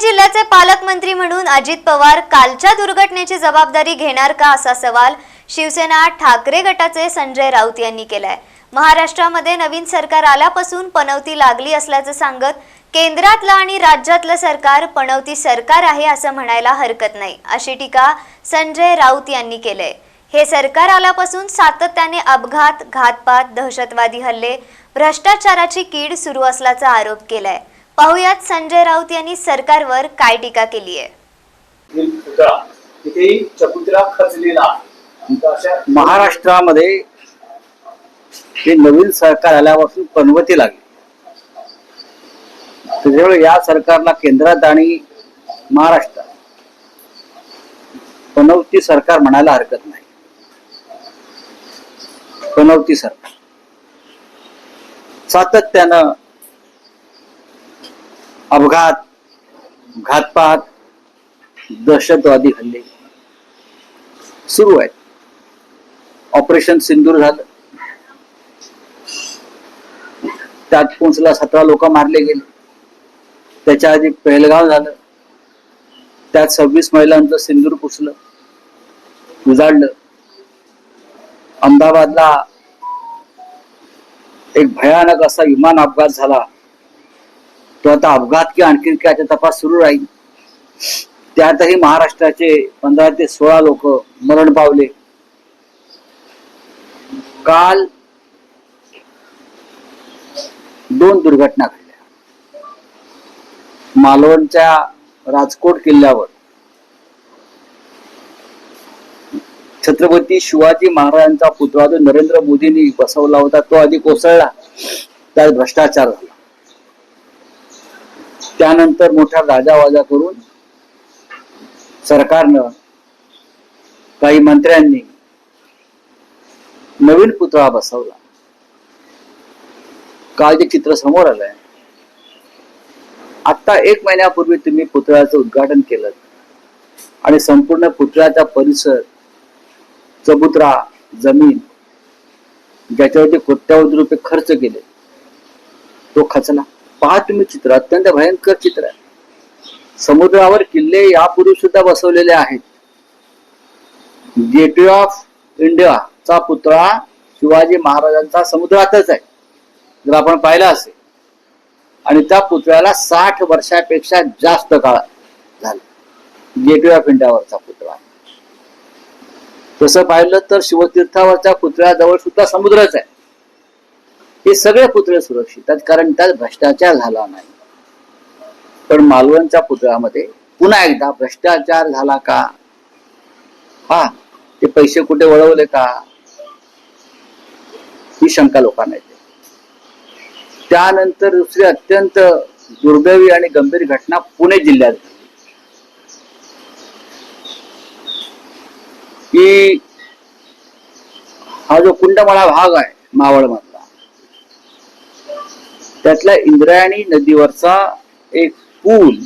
जिल्ह्याचे पालकमंत्री म्हणून अजित पवार कालच्या दुर्घटनेची जबाबदारी घेणार का असा सवाल शिवसेना ठाकरे गटाचे संजय राऊत यांनी केलाय. महाराष्ट्रामध्ये नवीन सरकार आल्यापासून पनवती लागली असल्याचं सांगत केंद्रातलं आणि राज्यातलं सरकार पनवती सरकार आहे असं म्हणायला हरकत नाही अशी टीका संजय राऊत यांनी केलंय. हे सरकार आल्यापासून सातत्याने अपघात घातपात दहशतवादी हल्ले भ्रष्टाचाराची कीड सुरू असल्याचा आरोप केलाय. पाहुयात संजय राऊत यांनी सरकारवर काय टीका केली आहे. येथील तिथेही खचलेला महाराष्ट्रामध्ये हे नवीन सरकार आल्यापासून पनवती लागली. त्याच्यामुळे या सरकारला केंद्रात आणि महाराष्ट्रात पनवती सरकार म्हणायला हरकत नाही. पनवती सरकार. सातत्यानं अपघात घातपात दहशतवादी हल्ले सुरू आहेत. ऑपरेशन सिंदूर झालं. त्यात पोचला सतरा लोक मारले गेले. त्याच्या आधी पहलगाव झालं. त्यात सव्वीस महिलांचं सिंदूर पुसलं उजाडलं. अहमदाबादला एक भयानक असा विमान अपघात झाला. तो आता अपघात की आणखी काय याचा तपास सुरू राहील. त्यातही महाराष्ट्राचे पंधरा ते सोळा लोक मरण पावले. काल दोन दुर्घटना घडल्या. मालवणच्या राजकोट किल्ल्यावर छत्रपती शिवाजी महाराजांचा पुतळा जो नरेंद्र मोदींनी बसवला होता तो आधी कोसळला. त्यात भ्रष्टाचार झाला. त्यानंतर मोठा गाजावाजा करून सरकारनं काही मंत्र्यांनी नवीन पुतळा बसवला. काल जे चित्र समोर आलंय. आता एक महिन्यापूर्वी तुम्ही पुतळ्याचं उद्घाटन केलं आणि संपूर्ण पुतळ्याचा परिसर चबुतरा जमीन ज्याच्यावरती कोट्यावधी रुपये खर्च केले तो खचला. पहा तुम्ही चित्र अत्यंत भयंकर चित्र आहे. समुद्रावर किल्ले यापूर्वी सुद्धा बसवलेले आहेत. गेटवे ऑफ इंडियाचा पुतळा शिवाजी महाराजांचा समुद्रातच आहे. जर आपण पाहिला असेल. आणि त्या पुतळ्याला साठ वर्षापेक्षा जास्त काळ झाला. गेटवे ऑफ इंडियावरचा पुतळा. तसं पाहिलं तर शिवतीर्थावरच्या पुतळ्याजवळ सुद्धा समुद्रच आहे. हे सगळे पुतळे सुरक्षित आहेत कारण त्यात भ्रष्टाचार झाला नाही. पण मालवणच्या पुतळ्यामध्ये पुन्हा एकदा भ्रष्टाचार झाला का? हा ते पैसे कुठे वळवले का? ही शंका लोकांना येते. त्यानंतर दुसरी अत्यंत दुर्दैवी आणि गंभीर घटना पुणे जिल्ह्यात झाली की हा जो कुंडमळा भाग आहे मावळ त्यातल्या इंद्रायणी नदीवरचा एक पूल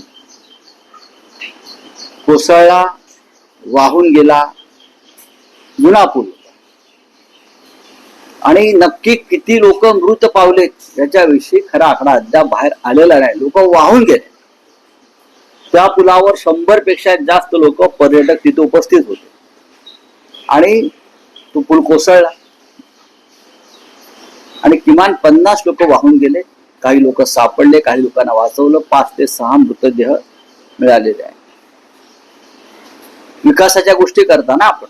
कोसळला वाहून गेला जुना पूल आणि नक्की किती लोक मृत पावलेत याच्याविषयी खरा आकडा अद्याप बाहेर आलेला नाही. लोक वाहून गेले. त्या पुलावर शंभरपेक्षा जास्त लोक पर्यटक तिथे उपस्थित होते. आणि तो पूल कोसळला. आणि किमान पन्नास लोक वाहून गेले. काही लोक सापडले काही लोकांना वाचवलं. पाच ते सहा मृतदेह मिळालेले आहे विकासाच्या गोष्टी करताना आपण.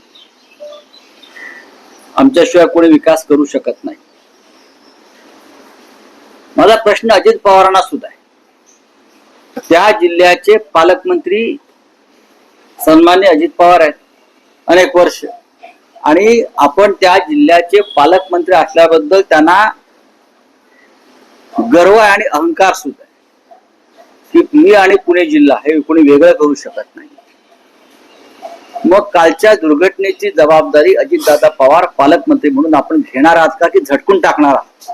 आमच्याशिवाय कोणी विकास करू शकत नाही. माझा प्रश्न अजित पवारांना सुद्धा आहे. त्या जिल्ह्याचे पालकमंत्री सन्मान्य अजित पवार आहेत. अनेक वर्ष. आणि आपण त्या जिल्ह्याचे पालकमंत्री असल्याबद्दल त्यांना गर्व आहे आणि अहंकार सुद्धा आहे. की मी आणि पुणे जिल्हा हे कोणी वेगळं करू शकत नाही. मग कालच्या दुर्घटनेची जबाबदारी अजितदादा पवार पालकमंत्री म्हणून आपण घेणार आहात का की झटकून टाकणार आहात?